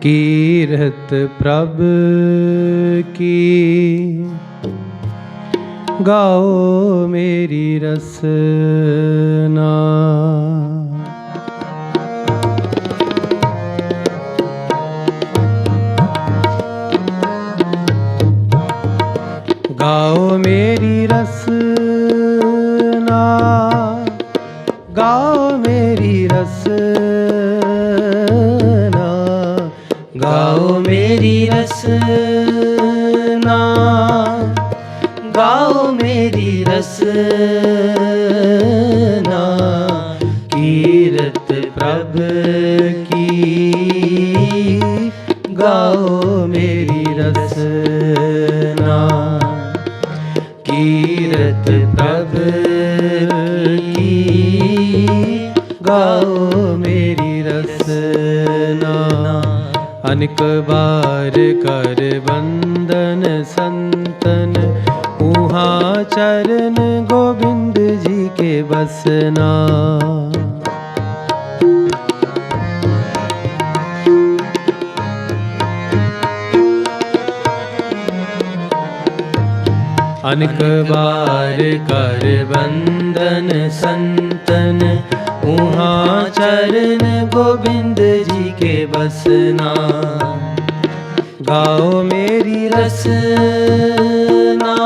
ਕੀਰਤ ਪ੍ਰਭ ਕੀ? ਗਾਓ ਮੇਰੀ ਰਸਨਾ। ਗਾਓ ਮੇਰੀ ਰਸਨਾ। ਗਾਓ ਮੇਰੀ ਰਸਨਾ। ਗਾਓ ਮੇਰੀ ਰਸਨਾ। ਗਾਓ ਮੇਰੀ ਰਸਨਾ। ਕੀਰਤ ਪ੍ਰਭ ਕੀ। ਗਾਓ ਮੇਰੀ ਰਸਨਾ। ਕੀਰਤ ਪ੍ਰਭ ਕੀ। ਗਾਓ ਮੇਰੀ ਰਸਨਾ। ਅਨਕ ਬਾਰ ਕਰ ਬੰਦਨ ਸੰਤਨ। ਉਹਾ ਚਰਨ ਗੋਬਿੰਦ ਜੀ ਕੇ ਬਸਨਾ ਅਨਕ ਬਾਰ ਕਰ ਬੰਦਨ ਸੰਤਨ। ਉਹਾ ਚਰਨ ਗੋਬਿੰਦ ਜੀ ਕੇ ਬਸਨਾ ਗਾਓ ਮੇਰੀ ਰਸਨਾ,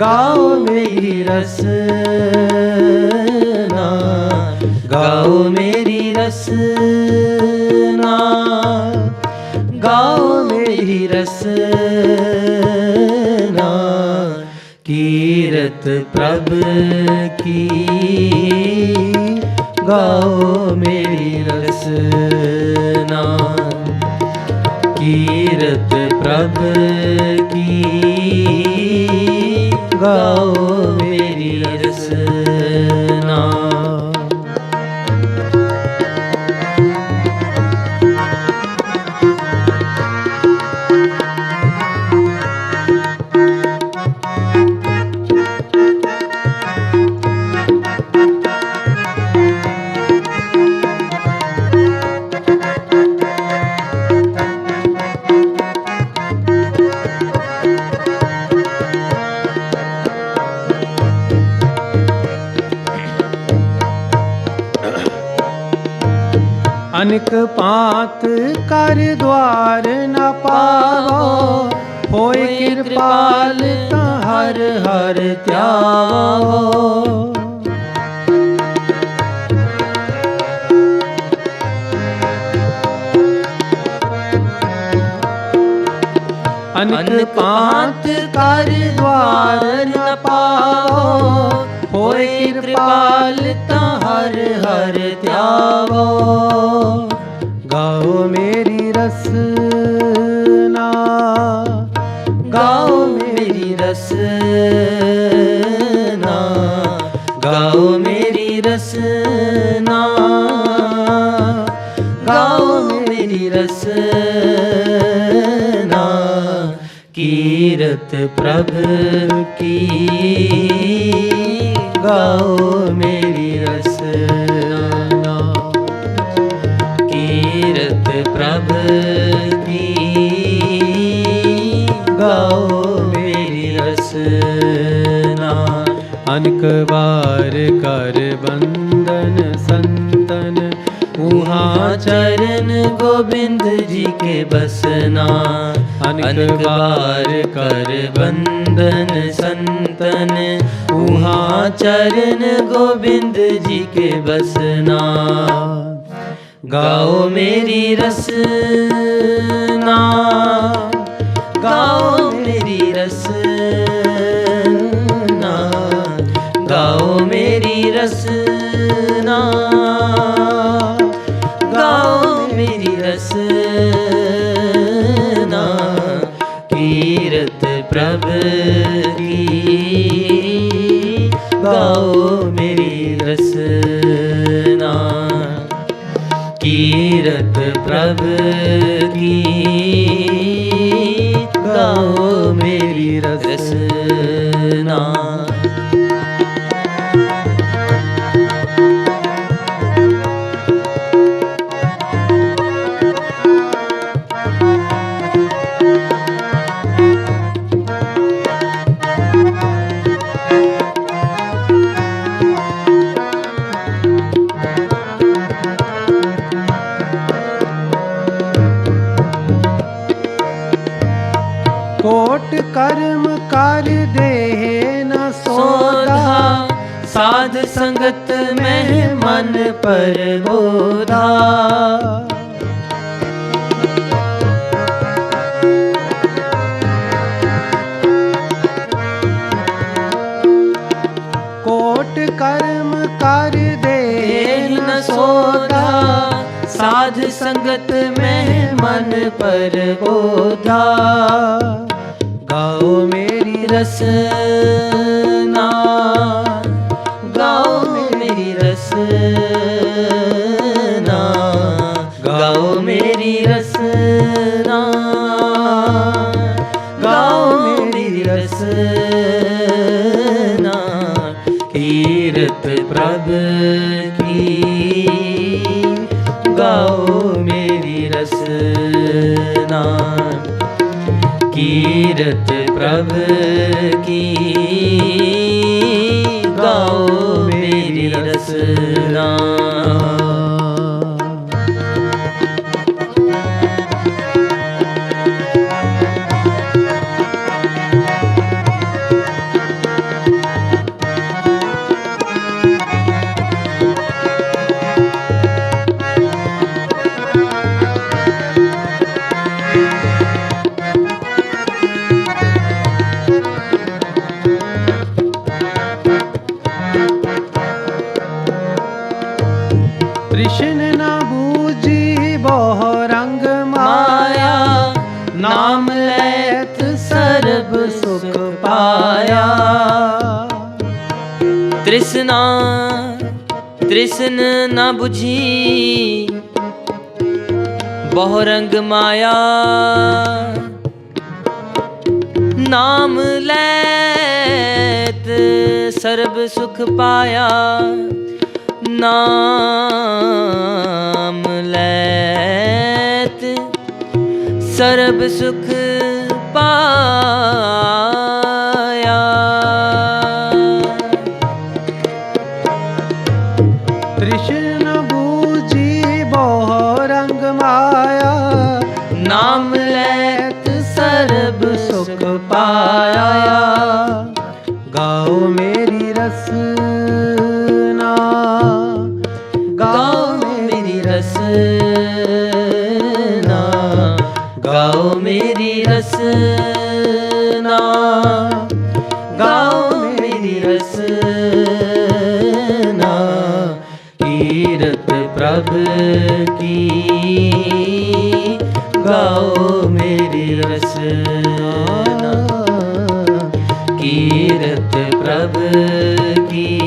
ਗਾਓ ਮੇਰੀ ਰਸਨਾ, ਗਾਓ ਮੇਰੀ ਰਸਨਾ, ਗਾਓ ਮੇਰੀ ਰਸਨਾ। ਕੀਰਤ ਪ੍ਰਭ ਕੀ? ਗਾਓ ਮੇਰੀ ਰਸਨਾ ਕੀਰਤ ਪ੍ਰਭ ਕੀ? ਗਾਓ ਮੇਰੀ ਰਸਨਾ ਪਾਤ ਕਰ ਦਵਾਰ ਨ ਪਾਵੋ। ਹੋਏ ਕਿਰਪਾਲ ਤਾਂ ਹਰ ਹਰ ਧਿਆਵੋ। ਅਨਕ ਪਾਤ ਕਰ ਦਵਾਰ ਨ ਪਾਵੋ। ਹੋਏ ਕਿਰਪਾਲ ਤਾਂ ਕੀਰਤ ਪ੍ਰਭ ਕੀ? ਗਾਓ ਮੇਰੀ ਰਸਨਾ ਕੀਰਤ ਪ੍ਰਭ ਕੀ? ਗਾਓ ਮੇਰੀ ਰਸਨਾ ਅਨਕ ਵਾਰ ਕਰ ਬੰਦਨ ਸੰਤਨ। ਉਹਾ ਚਰਨ ਗੋਬਿੰਦ ਜੀ ਕੇ ਬਸਨਾ। ਅਨਕ ਵਾਰ ਕਰ ਬੰਧਨ ਸੰਤਨ। ਉਹਾ ਚਰਨ ਗੋਬਿੰਦ ਜੀ ਕੇ ਬਸਨਾ। ਗਾਓ ਮੇਰੀ ਰਸ। ਪ੍ਰਭ ਕੀ ਗਾਓ ਮੇਰੀ ਰਸਨਾ। ਕੀਰਤ ਪ੍ਰਭ ਕੀ ਗਾਓ ਮੇਰੀ ਰਸਨਾ। ਕਰਮ ਕਰ ਦੇ ਨ ਸੋਧਾ ਸਾਧ ਸੰਗਤ ਮਹਿ ਮਨ ਪਰਬੋਧਾ ਕੋਟ ਕਰਮ ਕਰ ਦੇ ਸਾਧ ਸੰਗਤ ਮਹਿ ਮਨ ਪਰਬੋਧਾ ਗਾਓ ਮੇਰੀ ਰਸਨਾ। ਗਾਓ ਮੇਰੀ ਰਸਨਾ। ਗਾਓ ਮੇਰੀ ਰਸਨਾ। ਗਾਓ ਮੇਰੀ ਰਸਨਾ। ਕੀਰਤ ਪ੍ਰਭ ਕੀ। ਗਾਓ ਮੇਰੀ ਕੀਰਤ ਪ੍ਰਭ ਕੀ ਗਾਓ ਮੇਰੀ ਰਸਨਾ ਤ੍ਰਿਸ਼ਨਾ, ਤ੍ਰਿਸ਼ਨ ਨਾ 부ਝੀ ਬਹੁ ਰੰਗ ਮਾਇਆ, ਨਾਮ ਲੈਤ ਸਰਬ ਸੁਖ ਪਾਇਆ। ਨਾਮ ਲੈਤ ਸਰਬ ਸੁਖ ਪਾਇਆ ਸੁਖ ਪਾਇਆ। ਗਾਓ ਮੇਰੀ ਰਸਨਾ। ਗਾਓ ਮੇਰੀ ਰਸਨਾ। ਗਾਓ ਮੇਰੀ ਰਸਨਾ। ਗਾਓ ਮੇਰੀ ਰਸਨਾ। ਕੀਰਤ ਪ੍ਰਭ ਕੀ ਗਾਓ ਮੇਰੀ ਰਸਨਾ ਕੀਰਤ ਪ੍ਰਭ ਕੀ?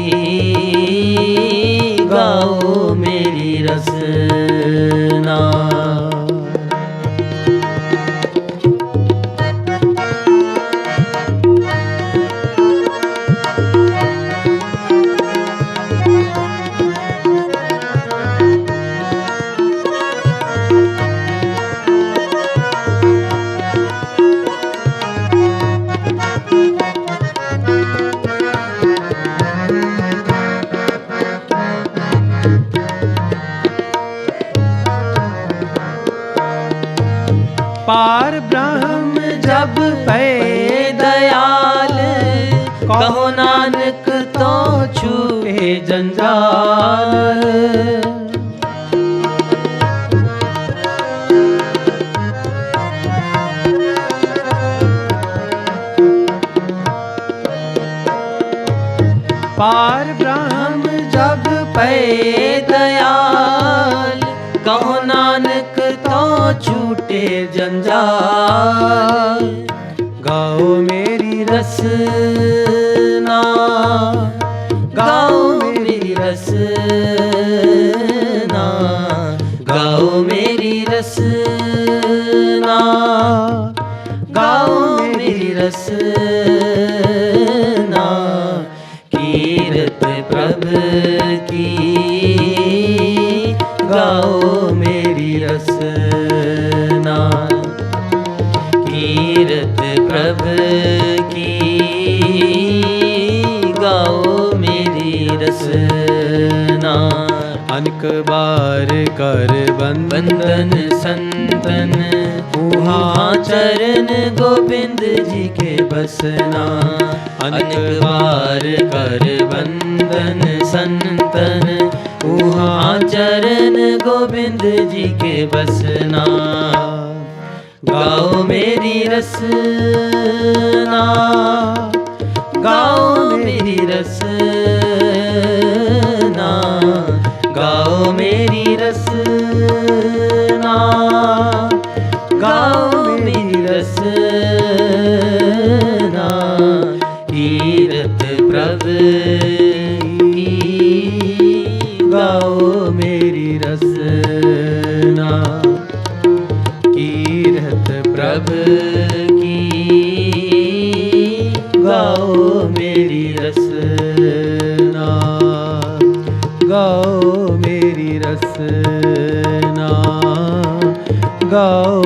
ਗਾਓ ਮੇਰੀ ਰਸਨਾ ਗਾਓ ਮੇਰੀ ਰਸਨਾ। ਗਾਓ ਮੇਰੀ ਰਸਨਾ। ਗਾਓ ਮੇਰੀ ਰਸਨਾ। ਗਾਓ ਮੇਰੀ ਰਸਨਾ। ਕੀਰਤ ਪ੍ਰਭ ਕੀ। ਗਾਓ ਮੇਰੀ ਰਸਨਾ। ਕੀਰਤ ਪ੍ਰਭ ਕੀ? ਗਾਓ ਮੇਰੀ ਰਸਨਾ ਅਨਕ ਬਾਰ ਕਰ ਬੰਦਨ ਸੰਤਨ। ਉਹਾ ਚਰਨ ਗੋਬਿੰਦ ਜੀ ਕੇ ਬਸਨਾ ਅਨਕ ਬਾਰ ਕਰ ਬੰਦਨ ਸੰਤਨ। ਉਹਾ ਚਰਨ ਗੋਬਿੰਦ ਜੀ ਕੇ ਬਸਨਾ ਗਾਓ ਮੇਰੀ ਰਸਨਾ ਗਾਓ ਮੇਰੀ ਰਸਨਾ ਗਾਓ ਮੇਰੀ ਰਸਨਾ। ਰਸਨਾ ਗਾਓ ਮੇਰੀ ਰਸਨਾ